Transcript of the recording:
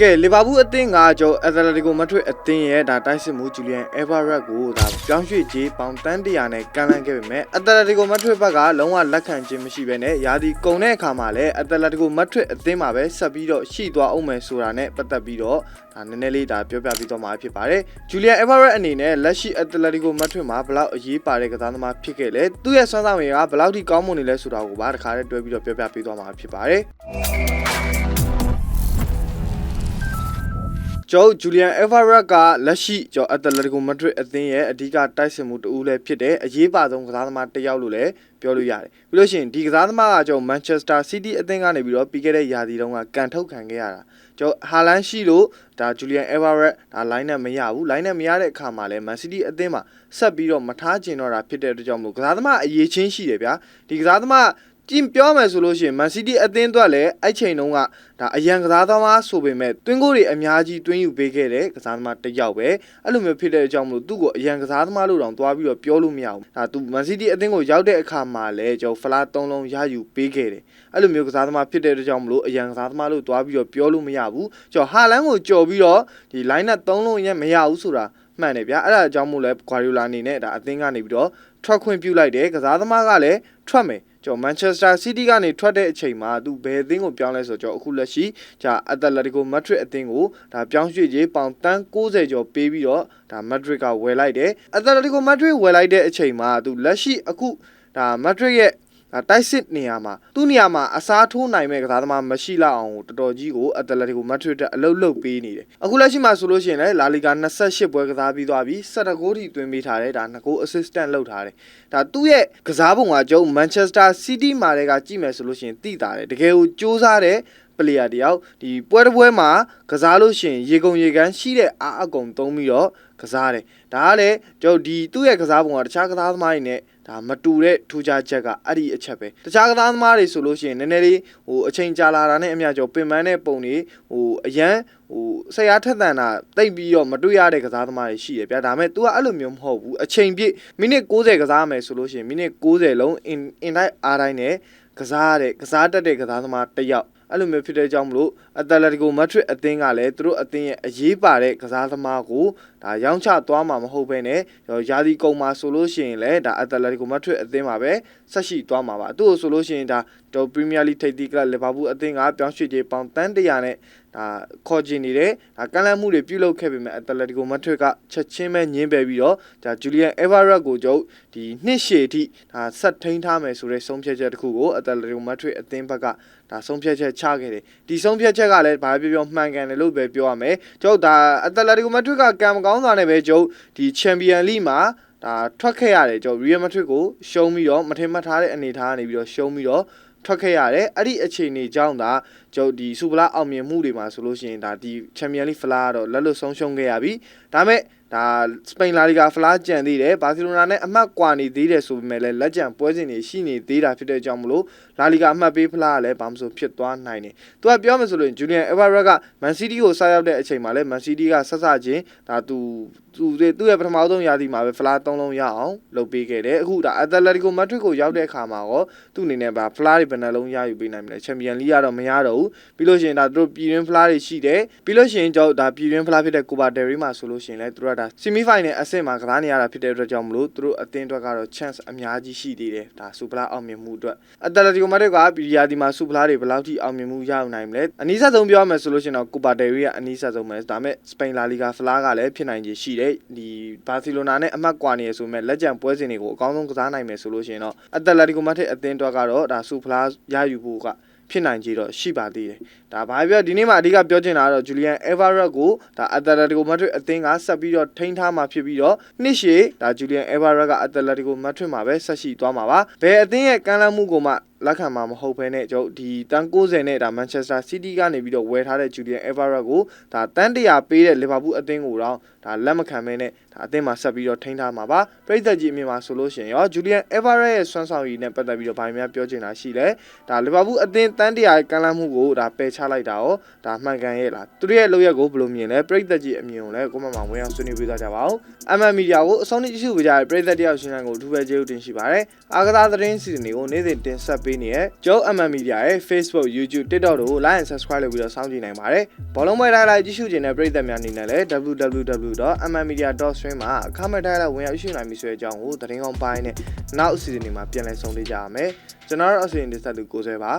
ကဲလီဗာပူးအသင်းကကျော်အက်တလက်တီကိုမထွေအသင်းရဲ့ဒါတိုက်စစ်မှုဂျူလီယန်အေဗာရက်ကိုဒါပြောင်းရွှေ့ကြီးပေါင်တန်းတရာနဲ့ကန်လန်းခဲ့ပေမဲ့အက်တလက်တီကိုမထွေဘက်ကလုံးဝလက်ခံခြင်းမရှိဘဲနဲ့ယာဒီကုံတဲ့အခါမှာလည်းအက်တလက်တီကိုမထွေအသင်းမှာပဲဆက်ပြီးတော့ရှိသွားအောင်မယ်ဆိုတာနဲ့ပတ်သက်ပြီးတော့ဒါနည်းနည်းလေးဒါပြောပြပြီးတော့မှာဖြစ်ပါတယ်ဂျူလီယန်အေဗာရက်အနေနဲ့လက်ရှိအက်တလက်တီကိုမထွေမှာဘလောက်အရေးပါတဲ့ကစားသမားဖြစ်ခဲ့လဲသူ့ရဲ့စွမ်းဆောင်ရည်ကဘလောက်ထိကောင်းမွန်နေလဲဆိုတာကိုပါတခါတည်းတွဲပြီးတော့ပြောပြပေးသွားမှာဖြစ်ပါတယ် ကျော်ဂျူလီယန်အက်ဗာရက်ကလက်ရှိကျော်အက်တလက်တီကိုမဒရစ်အသင်းရဲ့အဓိကတိုက်စစ်မှုတဦးလည်းဖြစ်တဲ့အရေးပါဆုံးကစားသမားတစ်ယောက်လို့လည်းပြောလို့ရတယ်ပြီးလို့ရှိရင်ဒီကစားသမားကကျော်မန်ချက်စတာစီးတီးအသင်းကနေပြီးတော့ပြီးခဲ့တဲ့ရာသီတုန်းကကန်ထုတ်ခံခဲ့ရတာကျော်ဟာလန်ရှိလို့ဒါဂျူလီယန်အက်ဗာရက်ဒါလိုင်းနဲ့မရဘူးလိုင်းနဲ့မရတဲ့အခါမှာလည်းမန်စီးတီးအသင်းမှာဆက်ပြီးတော့မထားကျင်တော့တာဖြစ်တဲ့အတွက်ကြောင့်မလို့ကစားသမားအရေးချင်းရှိတယ်ဗျာဒီကစားသမား ကြည့်ပြောမယ်ဆိုလို့ရှိရင်မန်စီးတီးအသင်းအတွက်လည်းအဲ့ချိန်တုန်းကဒါအရန်ကစားသမားဆိုပေမဲ့တွင်းကိုတွေအများကြီးတွင်းယူပေးခဲ့တဲ့ကစားသမားတစ်ယောက်ပဲအဲ့လိုမျိုးဖြစ်တဲ့အကြောင်းမလို့သူ့ကိုအရန်ကစားသမားလို့တောင်တွားပြီးတော့ပြောလို့မရဘူးဒါသူမန်စီးတီးအသင်းကိုရောက်တဲ့အခါမှာလည်းကျွန်တော်ဖလား၃လုံးရယူပေးခဲ့တယ်အဲ့လိုမျိုးကစားသမားဖြစ်တဲ့အတွက်ကြောင့်မလို့အရန်ကစားသမားလို့တွားပြီးတော့ပြောလို့မရဘူးကျွန်တော်ဟာလန်ကိုကြော်ပြီးတော့ဒီ line နဲ့၃လုံးရဲ့မရဘူးဆိုတာမှန်တယ်ဗျာအဲ့ဒါအကြောင်းမို့လဲဂွာရီယိုလာအနေနဲ့ဒါအသင်းကနေပြီးတော့ထွက်ခွင့်ပြုလိုက်တယ်ကစားသမားကလည်းထွက်မယ် ကျွန်တော်မန်ချက်စတာစီးတီးကနေထွက်တဲ့အချိန်မှာသူဘယ်အသင်းကိုပြောင်းလဲဆိုတော့ကျွန်တော်အခုလက်ရှိဂျာအက်တလက်တီကိုမက်ဒရစ်အသင်းကိုဒါပြောင်းရွှေ့ကြီးပေါင်တန်း60ကျော်ပေးပြီးတော့ဒါမက်ဒရစ်ကဝယ်လိုက်တယ်အက်တလက်တီကိုမက်ဒရစ်ဝယ်လိုက်တဲ့အချိန်မှာသူလက်ရှိအခုဒါမက်ဒရစ်ရဲ့ဒါ တိုက်စစ်နေရာမှာသူ့နေရာမှာအစားထိုးနိုင်မဲ့ကစားသမားမရှိလောက်အောင်တော်တော်ကြီးကိုအက်တလက်တီကိုမက်ဒရစ်တက်အလုတ်လုတ်ပေးနေတယ်အခုလက်ရှိမှာဆိုလို့ရှိရင်လည်းလာလီဂါ28ပွဲကစားပြီးသွားပြီ17ဂိုးထိသွင်းပေးထားတယ်ဒါ2ဂိုး assistant လုပ်ထားတယ်ဒါသူ့ရဲ့ကစားပုံကကျုံမန်ချက်စတာစီးတီးမှာတွေကကြည့်မယ်ဆိုလို့ရှိရင်တိတာတယ်တကယ်ကိုစူးစမ်းတဲ့ပလေယာတယောက်ဒီပွဲတစ်ပွဲမှာကစားလို့ရှိရင်ရေကုန်ရေကန်းရှိတဲ့အားအကုန်သုံးပြီးတော့ကစားတယ်ဒါကလည်းကျွန်တော်ဒီသူ့ရဲ့ကစားပုံကတခြားကစားသမားတွေနဲ့ ဒါမတူတဲ့ထူးခြားချက်ကအဲ့ဒီအချက်ပဲတခြားကစားသမားတွေဆိုလို့ရှိရင်နည်းနည်းလေးဟိုအချိန်ကြာလာတာနဲ့အမျှကျော်ပင်ပန်းတဲ့ပုံတွေဟိုအရန်ဟိုဆရာထက်သန်တာတိတ်ပြီးတော့မတွေ့ရတဲ့ကစားသမားတွေရှိရဗျာဒါပေမဲ့ तू ကအဲ့လိုမျိုးမဟုတ်ဘူးအချိန်ပြည့်မိနစ်60ကစားမယ်ဆိုလို့ရှိရင်မိနစ်60လုံး in in တိုင်းအားတိုင်းနဲ့ကစားရတဲ့ကစားတတ်တဲ့ကစားသမားတစ်ယောက် အဲ့လိုမျိုးဖြစ်တဲ့အကြောင်းမလို့အက်တလက်တီကိုမက်ဒရစ်အသင်းကလည်းသူတို့အသင်းရဲ့အရေးပါတဲ့ကစားသမားကိုဒါရောင်းချသွားမှာမဟုတ်ဘဲနဲ့ယာဒီကုံမှာဆိုလို့ရှိရင်လည်းဒါအက်တလက်တီကိုမက်ဒရစ်အသင်းမှာပဲဆက်ရှိသွားမှာပါသူ့ကိုဆိုလို့ရှိရင်ဒါတော့ပရီးမီးယားလိထိပ်သီးကလပ်လီဗာပူးအသင်းကပြောင်းရွှေ့ကြေးပေါင်တန်းတရာနဲ့ ဒါခေါ်ကျင်နေတယ်ဒါကန့်လန့်မှုတွေပြုလုပ်ခဲ့ပေမဲ့အက်တလက်တီကိုမက်ဒရစ်ကချက်ချင်းပဲညင်းပယ်ပြီးတော့ဒါဂျူလီယန်အေဗာရက်ကိုကျုပ်ဒီနှစ်ရှည်အထိဒါဆက်ထိန်းထားမယ်ဆိုတဲ့ဆုံးဖြတ်ချက်တစ်ခုကိုအက်တလက်တီကိုမက်ဒရစ်အသင်းဘက်ကဒါဆုံးဖြတ်ချက်ချခဲ့တယ်ဒီဆုံးဖြတ်ချက်ကလည်းဘာပြောပြောမှန်ကန်တယ်လို့ပဲပြောရမယ်ကျုပ်ဒါအက်တလက်တီကိုမက်ဒရစ်ကကံမကောင်းစွာနဲ့ပဲကျုပ်ဒီချန်ပီယံလိမှာဒါထွက်ခဲ့ရတယ်ကျုပ်ရီယယ်မက်ဒရစ်ကိုရှုံးပြီးတော့မထင်မှတ်ထားတဲ့အနေအထားကနေပြီးတော့ရှုံးပြီးတော့ ထွက်ခဲ့ရတယ်အဲ့ဒီအခြေအနေကြောင့်ဒါကျုပ်ဒီစူပလာအောင်မြင်မှုတွေမှာဆိုလို့ရှိရင်ဒါဒီချန်ပီယံလိဖလားကတော့လက်လွတ်ဆုံးရှုံးခဲ့ရပြီဒါပေမဲ့ဒါစပိန်လာလီဂါဖလားကြံသေးတယ်ဘာစီလိုနာနဲ့အမှတ်ကွာနေသေးတယ်ဆိုပေမဲ့လည်းလက်ကြံပွဲစဉ်တွေရှိနေသေးတာဖြစ်တဲ့ကြောင့်မလို့လာလီဂါအမှတ်ပေးဖလားကလည်းဘာမှမဆိုဖြစ်သွားနိုင်တယ်သူကပြောမယ်ဆိုလို့ဂျူလီယန်အဗာရက်ကမန်စီးတီးကိုစားရောက်တဲ့အချိန်မှာလည်းမန်စီးတီးကဆက်စချင်းဒါသူသူသူ့ရဲ့ပထမဆုံးရာသီမှာပဲဖလား၃လုံးရအောင်လုပ်ပေးခဲ့တယ်အခုဒါအက်တလက်တီကိုမက်ဒရစ်ကိုရောက်တဲ့အခါမှာရောသူ့အနေနဲ့ဗာဖလားတွေဘယ်နှလုံးရယူပေးနိုင်မလဲချန်ပီယံလိကတော့မရတော့ဘူးပြီးလို့ရှိရင်ဒါသူတို့ပြည်တွင်းဖလားတွေရှိတယ်ပြီးလို့ရှိရင်ကျွန်တော်ဒါပြည်တွင်းဖလားဖြစ်တဲ့ကိုပါဒယ်ရီမှာဆိုလို့ရှိရင်လည်းသူတို့ကဒါဆီမီဖိုင်နယ်အဆင့်မှာကစားနေရတာဖြစ်တဲ့အတွက်ကြောင့်မလို့သူတို့အသင်းအတွက်ကတော့ chance အများကြီးရှိသေးတယ်ဒါစူပလာအောင်မြင်မှုအတွက်အက်တလက်တီကိုမက်ဒရစ်ကပြည်ရာဒီမှာစူပလာတွေဘယ်လောက်ထိအောင်မြင်မှုရအောင်နိုင်မလဲအနည်းဆုံးပြောရမယ်ဆိုလို့ရှိရင်တော့ကိုပါဒယ်ရီကအနည်းဆုံးပဲဒါပေမဲ့စပိန်လာလီဂါဖလားကလည်းဖြစ်နိုင်ခြေရှိတယ်ဒီဘာစီလိုနာနဲ့အမှတ်ကွာနေရဆိုမဲ့လက်ကျန်ပွဲစဉ်တွေကိုအကောင်းဆုံးကစားနိုင်မယ်ဆိုလို့ရှိရင်တော့အက်တလက်တီကိုမက်ဒရစ်အသင်းအတွက်ကတော့ဒါစူပလာရယူဖို့က ဖြစ်နိုင်ကြတော့ရှိပါသေးတယ်။ဒါဘာပြောဒီနေ့မှာအဓိကပြောချင်တာကတော့ဂျူလီယန်အေဗာရက်ကိုဒါအက်တလက်တီကိုမက်ဒရစ်အသင်းကဆက်ပြီးတော့ထိန်းထားမှာဖြစ်ပြီးတော့နှစ်ရှည်ဒါဂျူလီယန်အေဗာရက်ကအက်တလက်တီကိုမက်ဒရစ်မှာပဲဆက်ရှိသွားမှာပါ။ဘယ်အသင်းရဲ့ကမ်းလှမ်းမှုကိုမှလက်ခံမှာမဟုတ်ဘဲနဲ့ကျွန်တော်ဒီတန်90နဲ့ဒါမန်ချက်စတာစီးတီးကနေပြီးတော့ဝယ်ထားတဲ့ဂျူလီယန်အေဗာရက်ကိုဒါတန်100ပေးတဲ့လီဗာပူးအသင်းကိုတော့ဒါလက်မခံမဲနဲ့ ဒါအသင်းမှာဆက်ပြီးတော့ထိန်းထားမှာပါပရိသတ်ကြီးအမြင်မှာဆိုလို့ရှိရင်ရောဂျူလီယန်အေဗာရက်ရဲ့ဆွမ်းဆောင်ရည်နဲ့ပတ်သက်ပြီးတော့ဘာများပြောချင်တာရှိလဲဒါလီဗာပူးအသင်းတန်းတရာရဲ့ကမ်းလှမ်းမှုကိုဒါပယ်ချလိုက်တာရောဒါမှန်ကန်ရဲ့လားသူတို့ရဲ့လုပ်ရက်ကိုဘယ်လိုမြင်လဲပရိသတ်ကြီးအမြင်ကိုလည်းကိုမမောင်ဝင်အောင်ဆွေးနွေးပေးသွားကြပါဦးအမှန်မီဒီယာကိုအဆုံးထိကြည့်ရှုပေးကြတဲ့ပရိသတ်တယောက်ရှင်းလန်းကိုအထူးပဲကျေးဇူးတင်ရှိပါတယ်အာကစားသတင်းစီစဉ်တွေကိုနေ့စဉ်တင်ဆက်ပေးနေတဲ့ကျုပ်အမှန်မီဒီယာရဲ့ Facebook YouTube TikTok တို့ကို Like and Subscribe လုပ်ပြီးတော့စောင့်ကြည့်နိုင်ပါတယ်ဘောလုံးပွဲတိုင်းလိုက်ကြည့်ရှုခြင်းတဲ့ပရိသတ်များအနေနဲ့လည်း www.mmmedia.stream မှာအခမဲ့တိုင်းလိုက်ဝင်ရောက်ရှုနိုင်ပြီဆိုတဲ့အကြောင်းကိုသတင်းကောင်းပိုင်းနဲ့နောက်အစီအစဉ်တွေမှာပြန်လည်ဆုံးဖြတ်ကြရမယ်ကျွန်တော်တို့အစီအစဉ်တင်ဆက်သူကိုဆွဲပါ